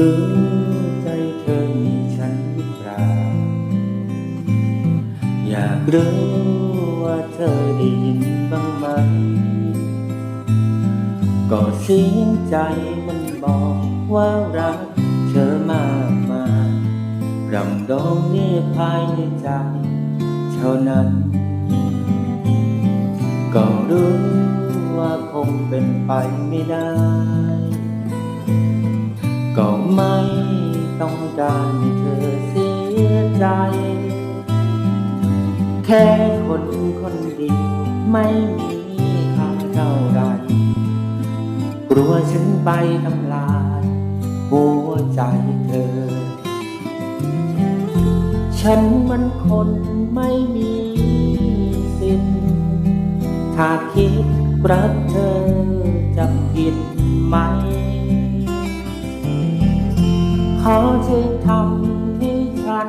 รู้ใจเธอมีฉันหรือเปล่า อยากรู้ว่าเธอได้ยินบ้างไหม ก็เสียงใจมันบอกว่ารักเธอมากมายรำดองเรียกภายในใจเท่านั้น ก็รู้ว่าคงเป็นไปไม่ได้ ก็ไม่ต้องการให้เธอเสียใจ แค่คนคนเดียวไม่มีค่าเท่าไรกลัวฉันไปทำลายหัวใจเธอ ฉันมันคนไม่มีสิทธิ์ถ้าคิดรักเธอจะผิดไหม ขอเธอทำให้ฉัน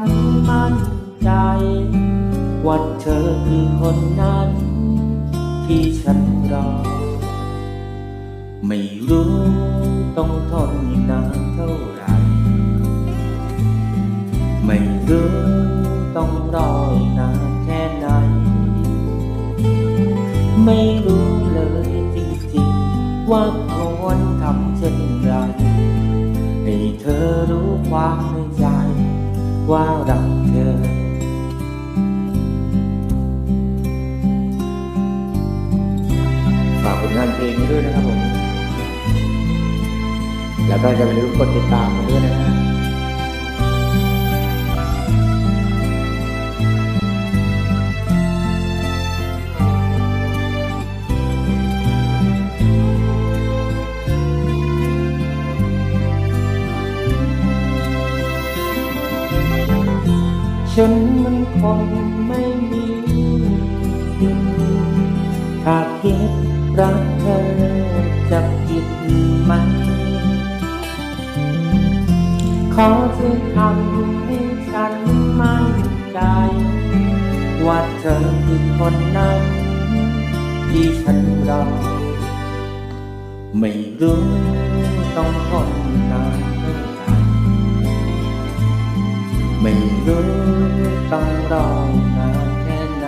มั่นใจ ว่าเธอคือคนนั้น ที่ฉันรอ ไม่รู้ต้องทนอีกนานเท่าไหรไม่รู้ต้องรออีกนานแค่ไหน ไม่รู้เลยจริงๆ ว่าควรทำเช่นไร อรู้ความในใจว่ารักเธอ ฝากผลงานเพลงนี้ด้วยนะครับผม แล้วก็จะอย่าลืมกดติดตามมด้วยนะครับ ฉันมันคงไม่มีถ้าคิดรักเธอจะผิดไหมขอเธอทำให้ฉันมั่นใจ ว่าเธอคือคนนั้นที่ฉันรอไม่รู้ต้องทนนานเท่าไร ไม่รู้ต้องรอนานแค่ไหน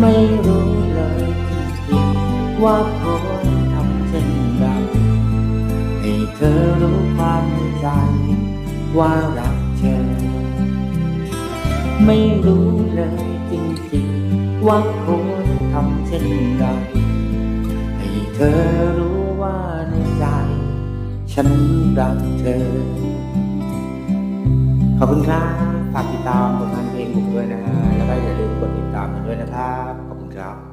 ไม่รู้เลยจริงๆว่าควรทำเช่นไรให้เธอรู้ความในใจ ว่ารักเธอ ไม่รู้เลยจริงๆว่าควรทำเช่นไรให้เธอรู้ว่าในใจ ฉันรักเธอ ขอบคุณครับฝากติดตามผลงานเพลงผมด้วยนะฮะแล้วก็อย่าลืมกดติดตามกันด้วยนะครับ ขอบคุณครับ